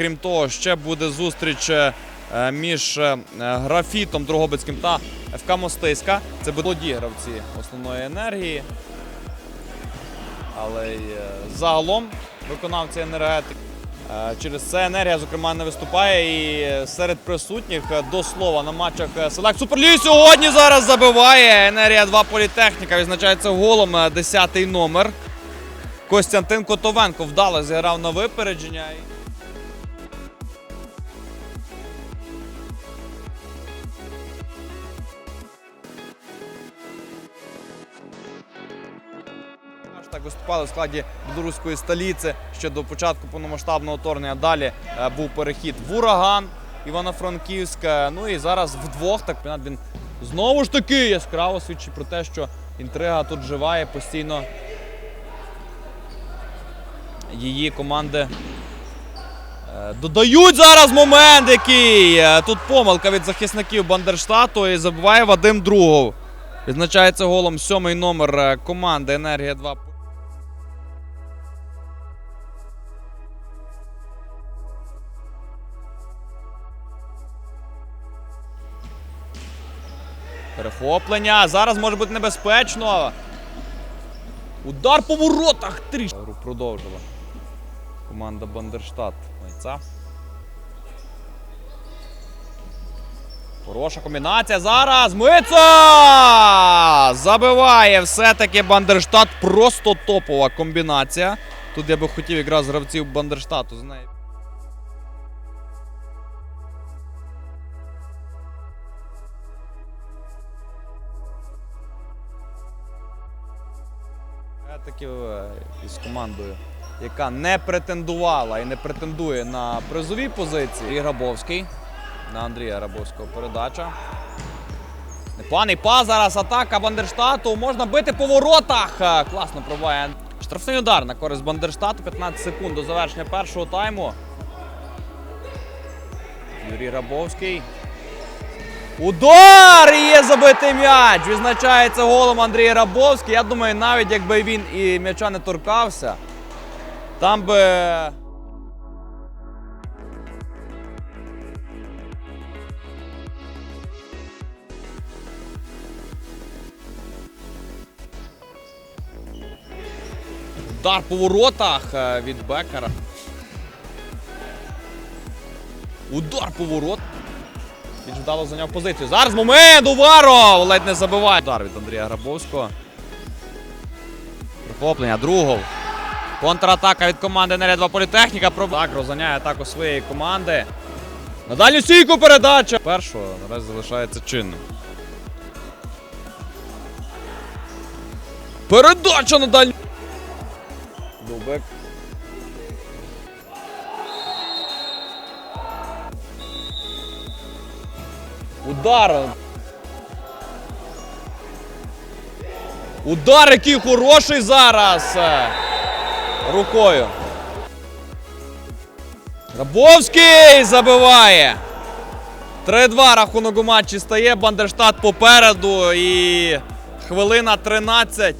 крім того, ще буде зустріч е, між е, графітом Дрогобицьким та ФК Мостиська. Це будуть гравці основної енергії. Але е, загалом виконавці енергетики. Е, Через це енергія, зокрема, не виступає. І е, серед присутніх е, до слова на матчах е, Селект Суперліг сьогодні зараз забиває. Енергія 2 політехніка відзначається голом. 10-й номер. Костянтин Котовенко вдало зіграв на випередження. Так виступали в складі білоруської столиці ще до початку повномасштабного вторгнення. Далі е, був перехід в ураган Івано-Франківська. Ну і зараз вдвох так він знову ж таки яскраво свідчить про те, що інтрига тут живає постійно. Її команди е, додають зараз момент, який е, тут помилка від захисників Бандерштату і забиває Вадим Другов. Відзначається голом сьомий номер е, команди Енергія 2. Перехоплення. Зараз може бути небезпечно. Удар по воротах. Гру продовжила. Команда Бандерштат. Майця. Хороша комбінація. Зараз Миця! Забиває все-таки Бандерштат. Просто топова комбінація. Тут я би хотів якраз гравців Бандерштату з нею. Таки із командою, яка не претендувала і не претендує на призові позиції. Андрій Грабовський. На Андрія Грабовського передача. Непоганий пас зараз атака Бандерштату. Можна бити по воротах. Е, Класно пробиває. Штрафний удар на користь Бандерштату. 15 секунд до завершення першого тайму. Юрій Грабовський. Удар! І є забитий м'яч. Відзначається голом Андрій Рабовський. Я думаю, навіть якби він і м'яча не торкався, там би. Удар по воротах е, від Бекера. Удар по воротах. Він вдало зайняв позицію. Зараз момент! Уваров! Ледь не забиває. Удар від Андрія Грабовського. Прихоплення другого. Контратака від команди 2 Політехніка. Так, розганяє атаку своєї команди. На дальню стійку передача. Першого наразі залишається чинним. Передача на дальню. Дубик. Удар. Удар, який хороший зараз. е, Рукою. Рабовський забиває. 3-2 рахунок у матчі стає. Бандерштат попереду. І хвилина 13.